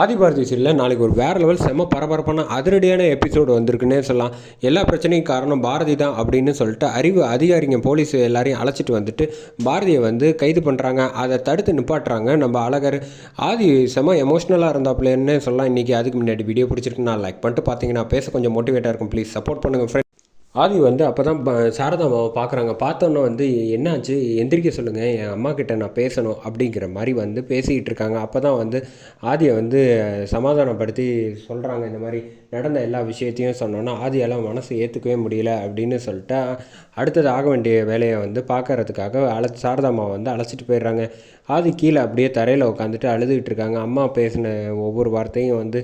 ஆதிபாரதி சீரியலில் நாளைக்கு ஒரு வேறு லெவல் செம்ம பரபரப்பான அதிரடியான எபிசோடு வந்திருக்குன்னே சொல்லலாம். எல்லா பிரச்சனையும் காரணம் பாரதி தான் அப்படின்னு சொல்லிட்டு அறிவு அதிகாரிங்க போலீஸ் எல்லாரையும் அழைச்சிட்டு வந்துட்டு பாரதியை வந்து கைது பண்ணுறாங்க அதை தடுத்து நிப்பாட்டுறாங்க. நம்ம அழகர் ஆதி செம்ம எமோஷ்னலாக இருந்தாப்புலன்னு சொல்லலாம். இன்றைக்கி அதுக்கு முன்னாடி வீடியோ பிடிச்சிருக்கு. நான் லைக் பண்ணிட்டு பார்த்தீங்கன்னா பேச கொஞ்சம் மோட்டிவேட்டாக இருக்கும். ப்ளீஸ் சப்போர்ட் பண்ணுங்கள் ஃப்ரெண்ட் ஆதி வந்து அப்போ தான் சாரதா மாவை பார்க்குறாங்க பார்த்தோன்னே வந்து என்னாச்சு? எந்திரிக்க சொல்லுங்கள் என் அம்மா கிட்ட நான் பேசணும். அப்படிங்கிற மாதிரி வந்து பேசிக்கிட்டு இருக்காங்க. அப்போ தான் வந்து ஆதியை வந்து சமாதானப்படுத்தி சொல்கிறாங்க இந்த மாதிரி நடந்த எல்லா விஷயத்தையும் சொன்னோன்னா ஆதியால் மனசு ஏற்றுக்கவே முடியல அப்படின்னு சொல்லிட்டு அடுத்தது ஆக வேண்டிய வேலையை வந்து பார்க்கறதுக்காக அழ சாரதாமாவை வந்து அழைச்சிட்டு போயிடுறாங்க. ஆதி கீழே அப்படியே தரையில் உட்காந்துட்டு அழுதுகிட்டு இருக்காங்க. அம்மா பேசின ஒவ்வொரு வார்த்தையும் வந்து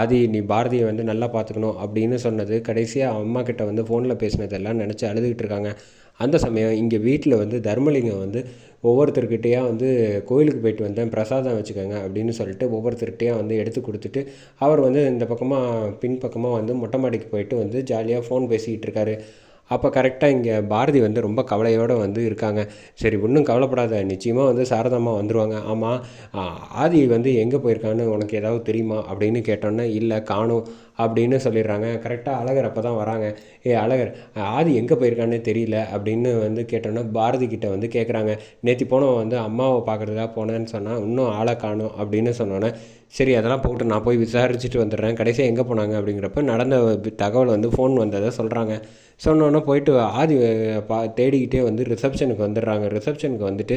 ஆதி நீ பாரதியை வந்து நல்லா பார்த்துக்கணும் அப்படின்னு சொன்னது. கடைசியாக அம்மா கிட்ட வந்து ஃபோனில் பேசினதெல்லாம் நினச்சி அழுதுகிட்டு இருக்காங்க. அந்த சமயம் இங்கே வீட்டில் வந்து தர்மலிங்கம் வந்து ஒவ்வொருத்தர்கிட்டயா வந்து கோயிலுக்கு போயிட்டு வந்தேன் பிரசாதம் வச்சுக்கோங்க அப்படின்னு சொல்லிட்டு ஒவ்வொருத்தர்கிட்டயா வந்து எடுத்து கொடுத்துட்டு அவர் வந்து இந்த பக்கமாக பின்பக்கமாக வந்து மொட்டை மாடிக்கு போயிட்டு வந்து ஜாலியாக ஃபோன் பேசிக்கிட்டு இருக்காரு. அப்போ கரெக்டாக இங்கே பாரதி வந்து ரொம்ப கவலையோடு வந்து இருக்காங்க. சரி ஒன்றும் கவலைப்படாத. நிச்சயமாக வந்து சாரதாம்மா வந்துடுவாங்க ஆமாம் ஆதி வந்து எங்கே போயிருக்கான்னு உனக்கு ஏதாவது தெரியுமா? அப்படின்னு கேட்டோன்னே இல்லை காணும். அப்படின்னு சொல்லிடுறாங்க. கரெக்டாக அழகர் அப்போ தான் வராங்க. ஏ அழகர் ஆதி எங்கே போயிருக்கானே தெரியல. அப்படின்னு வந்து கேட்டோன்னா பாரதி கிட்டே வந்து கேட்குறாங்க நேற்று போனவன் வந்து அம்மாவை பார்க்குறதுக்காக போனேன்னு சொன்னால் இன்னும் ஆளை காணும். அப்படின்னு சொன்னோன்னே சரி அதெல்லாம் போட்டு நான் போய் விசாரிச்சுட்டு வந்துடுறேன். கடைசியாக எங்கே போனாங்க அப்படிங்கிறப்ப நடந்த தகவல் வந்து ஃபோன் வந்ததை சொல்கிறாங்க சொன்னோன்னே போயிட்டு ஆதி பா தேடிக்கிட்டே வந்து ரிசப்ஷனுக்கு வந்துடுறாங்க. ரிசப்ஷனுக்கு வந்துட்டு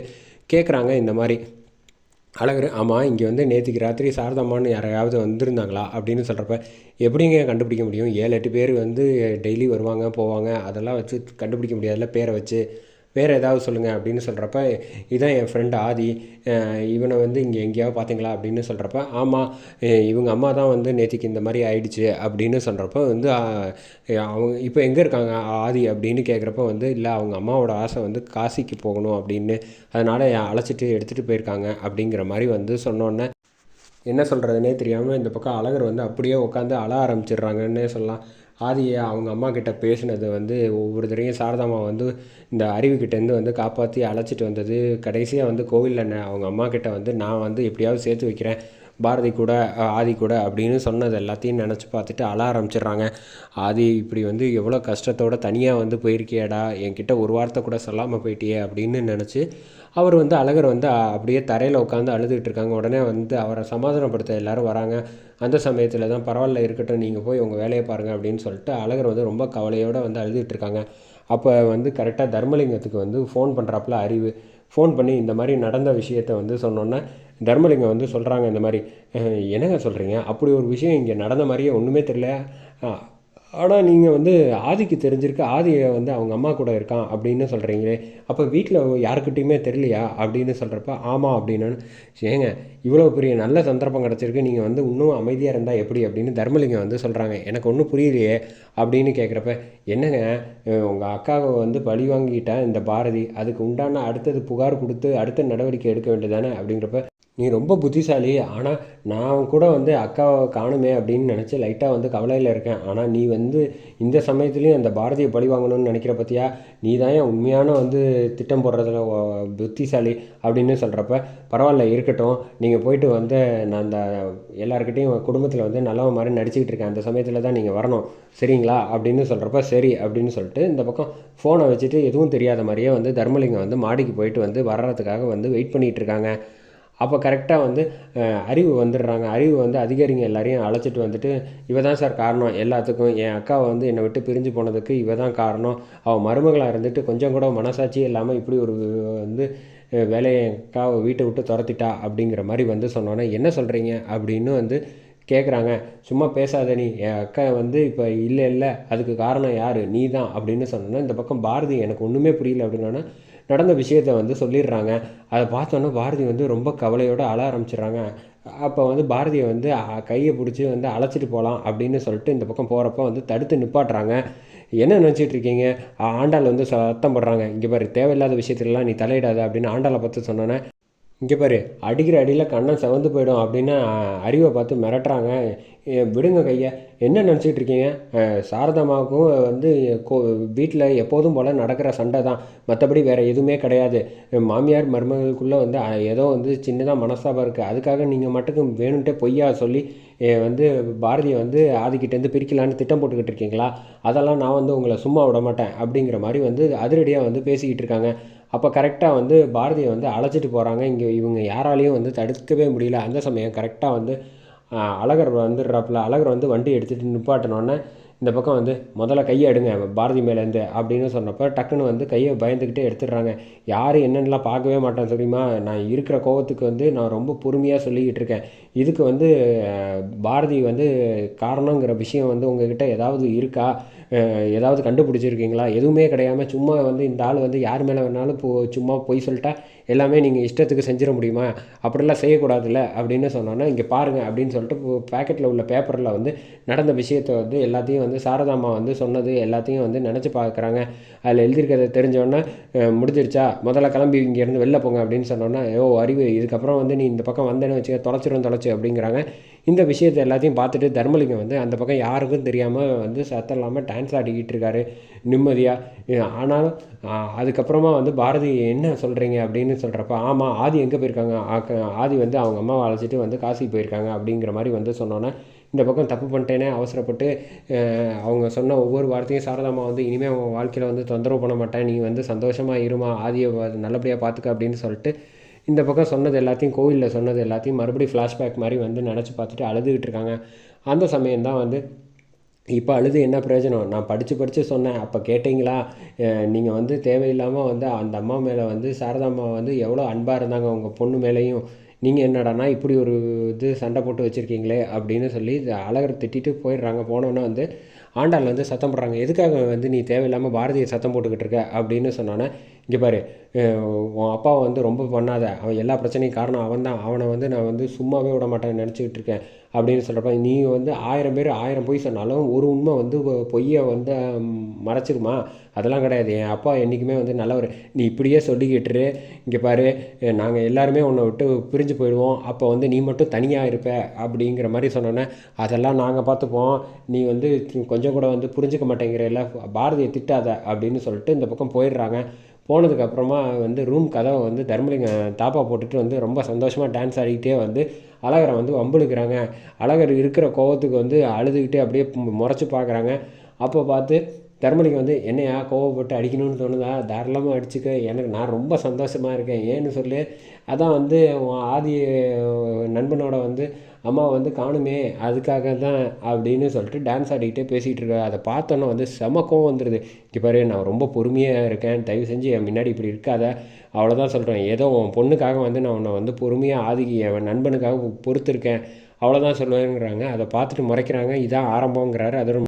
கேட்குறாங்க இந்த மாதிரி. அழகர் ஆமாம் இங்கே வந்து நேற்றுக்கு ராத்திரி சாரதாமான்னு யாரையாவது வந்திருந்தாங்களா அப்படின்னு சொல்கிறப்ப எப்படிங்க கண்டுபிடிக்க முடியும்? ஏழு எட்டு பேர் வந்து டெய்லி வருவாங்க போவாங்க. அதெல்லாம் வச்சு கண்டுபிடிக்க முடியாதுல்ல பேரை வச்சு. வேறு ஏதாவது சொல்லுங்கள் அப்படின்னு சொல்கிறப்ப இதான் என் ஃப்ரெண்ட் ஆதி. இவனை வந்து இங்கே எங்கேயாவது பார்த்தீங்களா அப்படின்னு சொல்கிறப்ப ஆமாம் இவங்க அம்மா தான் வந்து நேற்றுக்கு இந்த மாதிரி ஆயிடுச்சு அப்படின்னு சொல்கிறப்ப வந்து அவங்க இப்போ எங்கே இருக்காங்க ஆதி அப்படின்னு கேட்குறப்ப வந்து இல்லை அவங்க அம்மாவோட ஆசை வந்து காசிக்கு போகணும் அப்படின்னு அதனால் அழைச்சிட்டு எடுத்துகிட்டு போயிருக்காங்க அப்படிங்கிற மாதிரி வந்து சொன்னோன்னே என்ன சொல்கிறதுனே தெரியாமல் இந்த பக்கம் அழகர் வந்து அப்படியே உட்காந்து அழ ஆரம்பிச்சிடுறாங்கன்னே சொல்லலாம். ஆதியை அவங்க அம்மா கிட்ட பேசினது வந்து ஒவ்வொரு தடையும் சாரதாமா வந்து இந்த அறிவுக்கிட்டேருந்து வந்து காப்பாற்றி அழைச்சிட்டு வந்தது. கடைசியாக வந்து கோவிலில் அவங்க அம்மா கிட்ட வந்து நான் வந்து எப்படியாவது சேர்த்து வைக்கிறேன். பாரதி கூட ஆதி கூட அப்படின்னு சொன்னது எல்லாத்தையும் நினச்சி பார்த்துட்டு அழ ஆரம்பிச்சிடுறாங்க. ஆதி இப்படி வந்து எவ்வளோ கஷ்டத்தோடு தனியாக வந்து போயிருக்கியாடா என்கிட்ட ஒரு வார்த்தை கூட சொல்லாமல் போயிட்டியே அப்படின்னு நினச்சி அவர் வந்து அழகர் வந்து அப்படியே தரையில் உட்காந்து அழுதுகிட்டு இருக்காங்க. உடனே வந்து அவரை சமாதானப்படுத்த எல்லோரும் வராங்க. அந்த சமயத்தில் தான் பரவாயில்ல இருக்கட்டும் நீங்கள் போய் உங்கள் வேலையை பாருங்கள் அப்படின்னு சொல்லிட்டு அழகர் வந்து ரொம்ப கவலையோடு வந்து அழுதுகிட்டு இருக்காங்க. அப்போ வந்து கரெக்டாக தர்மலிங்கத்துக்கு வந்து ஃபோன் பண்ணுறாப்புல அறிவு. ஃபோன் பண்ணி இந்த மாதிரி நடந்த விஷயத்த வந்து சொன்னோன்னே தர்மலிங்கம் வந்து சொல்கிறாங்க இந்த மாதிரி என்னங்க சொல்கிறீங்க அப்படி ஒரு விஷயம் இங்கே நடந்த மாதிரியே ஒன்றுமே தெரியல. ஆனால் நீங்கள் வந்து ஆதிக்கு தெரிஞ்சிருக்கு ஆதியை வந்து அவங்க அம்மா கூட இருக்கான் அப்படின்னு சொல்கிறீங்களே அப்போ வீட்டில் யாருக்கிட்டையுமே தெரியலையா? அப்படின்னு சொல்கிறப்ப ஆமாம் அப்படின்னு. ஏங்க இவ்வளோ பெரிய நல்ல சந்தர்ப்பம் கிடச்சிருக்கு. நீங்கள் வந்து இன்னும் அமைதியாக இருந்தால் எப்படி? அப்படின்னு தர்மலிங்கம் வந்து சொல்கிறாங்க எனக்கு ஒன்றும் புரியலையே அப்படின்னு கேட்குறப்ப என்னங்க உங்கள் அக்காவை வந்து பழி வாங்கிட்டேன் இந்த பாரதி? அதுக்கு உண்டான அடுத்தது புகார் கொடுத்து அடுத்த நடவடிக்கை எடுக்க வேண்டியதானே அப்படிங்கிறப்ப நீ ரொம்ப புத்திசாலி ஆனால் நான் கூட வந்து அக்காவை காணுமே அப்படின்னு நினச்சி லைட்டாக வந்து கவலையில் இருக்கேன். ஆனால் நீ வந்து இந்த சமயத்துலேயும் அந்த பாரதியை பழி வாங்கணும்னு நினைக்கிற பற்றியா நீ தான் உண்மையான வந்து திட்டம் போடுறதுல புத்திசாலி அப்படின்னு சொல்கிறப்ப பரவாயில்ல இருக்கட்டும். நீங்கள் போயிட்டு வந்து நான் அந்த எல்லாருக்கிட்டையும் குடும்பத்தில் வந்து நல்ல மாதிரி நடிச்சுக்கிட்டு இருக்கேன். அந்த சமயத்தில் தான் நீங்கள் வரணும். சரிங்களா? அப்படின்னு சொல்கிறப்ப சரி அப்படின்னு சொல்லிட்டு இந்த பக்கம் ஃபோனை வச்சுட்டு எதுவும் தெரியாத மாதிரியே வந்து தர்மலிங்கம் வந்து மாடிக்கு போயிட்டு வந்து வர்றதுக்காக வந்து வெயிட் பண்ணிகிட்டு இருக்காங்க. அப்போ கரெக்டாக வந்து அறிவு வந்துடுறாங்க. அறிவு வந்து அதிகாரிங்க எல்லாரையும் அழைச்சிட்டு வந்துட்டு இவ தான் சார் காரணம். எல்லாத்துக்கும் என் அக்காவை வந்து என்னை விட்டு பிரிஞ்சு போனதுக்கு இவ தான் காரணம். அவள் மருமகளாக இருந்துட்டு கொஞ்சம் கூட மனசாட்சி இல்லாமல் இப்படி ஒரு வந்து வேலையை அக்காவை வீட்டை விட்டு துரத்திட்டா? அப்படிங்கிற மாதிரி வந்து சொன்னோன்னே என்ன சொல்கிறீங்க அப்படின்னு வந்து கேட்குறாங்க சும்மா பேசாத நீ. என் அக்கா வந்து இப்போ இல்லை இல்லை. அதுக்கு காரணம் யார்? நீ தான் அப்படின்னு சொன்னோன்னா இந்த பக்கம் பாரதி எனக்கு ஒன்றுமே புரியல அப்படின்னா நடந்த விஷயத்த வந்து சொல்லிடுறாங்க. அதை பார்த்தோன்னே பாரதி வந்து ரொம்ப கவலையோடு அழ ஆரம்பிச்சிடுறாங்க. அப்போ வந்து பாரதியை வந்து கையை பிடிச்சி வந்து அழைச்சிட்டு போகலாம் அப்படின்னு சொல்லிட்டு இந்த பக்கம் போகிறப்ப வந்து தடுத்து நிப்பாட்டுறாங்க. என்ன நினச்சிட்டு இருக்கீங்க? ஆண்டாள் வந்து சத்தம் போடுறாங்க. இங்கே பாரு தேவையில்லாத விஷயத்துலலாம் நீ தலையிடாத அப்படின்னு ஆண்டாளை பார்த்து சொன்னோன்னே இங்கே பாரு அடிக்கிற அடியில் கண்ணன் செவந்து போயிடும் அப்படின்னு அறிவை பார்த்து மிரட்டுறாங்க. விடுங்க கையை. என்ன நினச்சிட்டு இருக்கீங்க சாரதாமாவுக்கும் வந்து கோ வீட்டில் எப்போதும் போல் நடக்கிற சண்டை தான். மற்றபடி வேறு எதுவுமே கிடையாது. மாமியார் மருமகளுக்குள்ளே வந்து ஏதோ வந்து சின்னதாக மனஸ்தாபம் இருக்குது அதுக்காக நீங்கள் மட்டுக்கும் வேணும்ட்டே பொய்யா சொல்லி வந்து பாரதியை வந்து ஆதிக்கிட்டேருந்து பிரிக்கலான்னு திட்டம் போட்டுக்கிட்டு இருக்கீங்களா அதெல்லாம் நான் வந்து உங்களை சும்மா விட மாட்டேன் அப்படிங்கிற மாதிரி வந்து அதிரடியாக வந்து பேசிக்கிட்டு இருக்காங்க அப்போ கரெக்டாக வந்து பாரதியை வந்து அழைச்சிட்டு போகிறாங்க இங்கே இவங்க யாராலையும் வந்து தடுக்கவே முடியல. அந்த சமயம் கரெக்டாக வந்து அழகர் வந்துடுறாப்புல. அழகர் வந்து வண்டி எடுத்துகிட்டு நிப்பாட்டினோடனே இந்த பக்கம் வந்து முதல்ல கையை எடுங்க பாரதி மேலேருந்து அப்படின்னு சொன்னப்போ டக்குன்னு வந்து கையை பயந்துக்கிட்டே எடுத்துடுறாங்க. யார் என்னென்னலாம் பார்க்கவே மாட்டேன் தெரியுமா? நான் இருக்கிற கோவத்துக்கு வந்து நான் ரொம்ப பொறுமையாக சொல்லிக்கிட்டு இருக்கேன். இதுக்கு வந்து பாரதி வந்து காரணங்கிற விஷயம் வந்து உங்ககிட்ட ஏதாவது இருக்கா? ஏதாவது கண்டுபிடிச்சிருக்கீங்களா? எதுவுமே கிடையாமல் சும்மா வந்து இந்த ஆள் வந்து யார் மேலே வேணாலும் போ சும்மா பொய் சொல்லிட்டா எல்லாமே நீங்கள் இஷ்டத்துக்கு செஞ்சிட முடியுமா? அப்படிலாம் செய்யக்கூடாதுல்ல? அப்படின்னு சொன்னோன்னா இங்கே பாருங்கள் அப்படின்னு சொல்லிட்டு பேக்கெட்டில் உள்ள பேப்பரில் வந்து நடந்த விஷயத்தை வந்து எல்லாத்தையும் வந்து சாரதாமா வந்து சொன்னது எல்லாத்தையும் வந்து நினச்சி பார்க்குறாங்க அதில் எழுதியிருக்கிறத தெரிஞ்சோடனே முடிஞ்சிருச்சா? முதல்ல கிளம்பி இங்கேருந்து வெளில போங்க அப்படின்னு சொன்னோன்னா ஓ அறிவு இதுக்கப்புறம் வந்து நீ இந்த பக்கம் வந்தேன்னு வச்சுக்க தொலைச்சிரும் தொலைச்சு அப்படிங்கிறாங்க. இந்த விஷயத்தை எல்லாத்தையும் பார்த்துட்டு தர்மலிங்கம் வந்து அந்த பக்கம் யாருக்கும் தெரியாமல் வந்து சத்தம் இல்லாமல் டான்ஸ் ஆடிக்கிட்டு இருக்காரு. நிம்மதியாக ஆனாலும் அதுக்கப்புறமா வந்து பாரதி என்ன சொல்கிறீங்க அப்படின்னு சொல்கிறப்ப ஆமாம் ஆதி எங்கே போயிருக்காங்க? ஆக்க- ஆதி வந்து அவங்க அம்மாவை அழைச்சிட்டு வந்து காசிக்கு போயிருக்காங்க அப்படிங்கிற மாதிரி வந்து சொன்னோன்னே இந்த பக்கம் தப்பு பண்ணிட்டேனே அவசரப்பட்டு அவங்க சொன்ன ஒவ்வொரு வார்த்தையும் சாரதாமா வந்து இனிமேல் அவங்க வாழ்க்கையில் வந்து தொந்தரவு பண்ண மாட்டேன். நீ வந்து சந்தோஷமாக இருமா ஆதியை நல்லபடியாக பார்த்துக்க அப்படின்னு சொல்லிட்டு இந்த பக்கம் சொன்னது எல்லாத்தையும் கோவிலில் சொன்னது எல்லாத்தையும் மறுபடியும் ஃப்ளாஷ்பேக் மாதிரி வந்து நினச்சி பார்த்துட்டு அழுதுகிட்டு இருக்காங்க. அந்த சமயம்தான் வந்து இப்போ அழுது என்ன பிரயோஜனம்? நான் படித்து படித்து சொன்னேன். அப்போ கேட்டிங்களா? நீங்கள் வந்து தேவையில்லாமல் வந்து அந்த அம்மா மேலே வந்து சாரதா அம்மா வந்து எவ்வளோ அன்பாக இருந்தாங்க உங்கள் பொண்ணு மேலேயும். நீங்கள் என்னடானா இப்படி ஒரு இது சண்டை போட்டு வச்சுருக்கீங்களே அப்படின்னு சொல்லி அழகர் திட்டிட்டு போயிடுறாங்க. போனோன்னே வந்து ஆண்டாள் வந்து சத்தம் போடுறாங்க. எதுக்காக வந்து நீ தேவையில்லாமல் பாரதியை சத்தம் போட்டுக்கிட்டு இருக்க? அப்படின்னு சொன்னோன்னே இங்கே பாரு உன் அப்பாவை வந்து ரொம்ப பண்ணாத. அவன் எல்லா பிரச்சனையும் காரணம் அவன் தான் அவனை வந்து நான் வந்து சும்மாவே விட மாட்டேன்னு நினச்சிக்கிட்டு இருக்கேன் அப்படின்னு சொல்கிறப்ப நீ வந்து ஆயிரம் பேர் ஆயிரம் பொய் சொன்னாலும் ஒரு உண்மை வந்து பொய்யை வந்து மறைச்சிருமா அதெல்லாம் கிடையாது. என் அப்பா என்றைக்குமே வந்து நல்லவர். நீ இப்படியே சொல்லிக்கிட்டுரு இங்கே பாரு நாங்கள் எல்லாருமே உன்னை விட்டு பிரிஞ்சு போயிடுவோம். அப்போ வந்து நீ மட்டும் தனியாக இருப்ப அப்படிங்கிற மாதிரி சொன்னோன்னே அதெல்லாம் நாங்கள் பார்த்துப்போம். நீ வந்து கொஞ்சம் கூட வந்து புரிஞ்சுக்க மாட்டேங்கிறல்ல பாரதியை திட்டாத அப்படின்னு சொல்லிட்டு இந்த பக்கம் போயிடுறாங்க. போனதுக்கப்புறமா வந்து ரூம் கதவை வந்து தர்மலிங்கம் தாப்பா போட்டுட்டு வந்து ரொம்ப சந்தோஷமாக டான்ஸ் ஆடிக்கிட்டே வந்து அழகரை வந்து வம்பிழுக்கிறாங்க. அழகர் இருக்கிற கோவத்துக்கு வந்து அழுதுகிட்டே அப்படியே முறைச்சி பார்க்குறாங்க. அப்போ பார்த்து தர்மலிங்கம் வந்து என்னையா கோவப்பட்டு அடிக்கணும்னு தோணுதா? தாராளமாக அடிச்சுக்க. எனக்கு நான் ரொம்ப சந்தோஷமாக இருக்கேன். ஏன்னு சொல்லி. அதான் வந்து ஆதி நண்பனோட வந்து அம்மா வந்து காணுமே அதுக்காக தான் அப்படின்னு சொல்லிட்டு டான்ஸ் ஆடிக்கிட்டே பேசிகிட்டு இருக்க அதை பார்த்தோன்னே வந்து செமக்கம் வந்துடுது இங்கே பாரு நான் ரொம்ப பொறுமையாக இருக்கேன் தயவு செஞ்சு என் முன்னாடி இப்படி இருக்காத. அவ்வளோதான் சொல்கிறேன் ஏதோ உன் பொண்ணுக்காக வந்து நான் உன்னை வந்து பொறுமையாக ஆதிக்கு என் நண்பனுக்காக பொறுத்திருக்கேன். அவ்வளோதான் சொல்லுவேங்கிறாங்க. அதை பார்த்துட்டு முறைக்கிறாங்க. இதான் ஆரம்பங்கிறாரு அதோட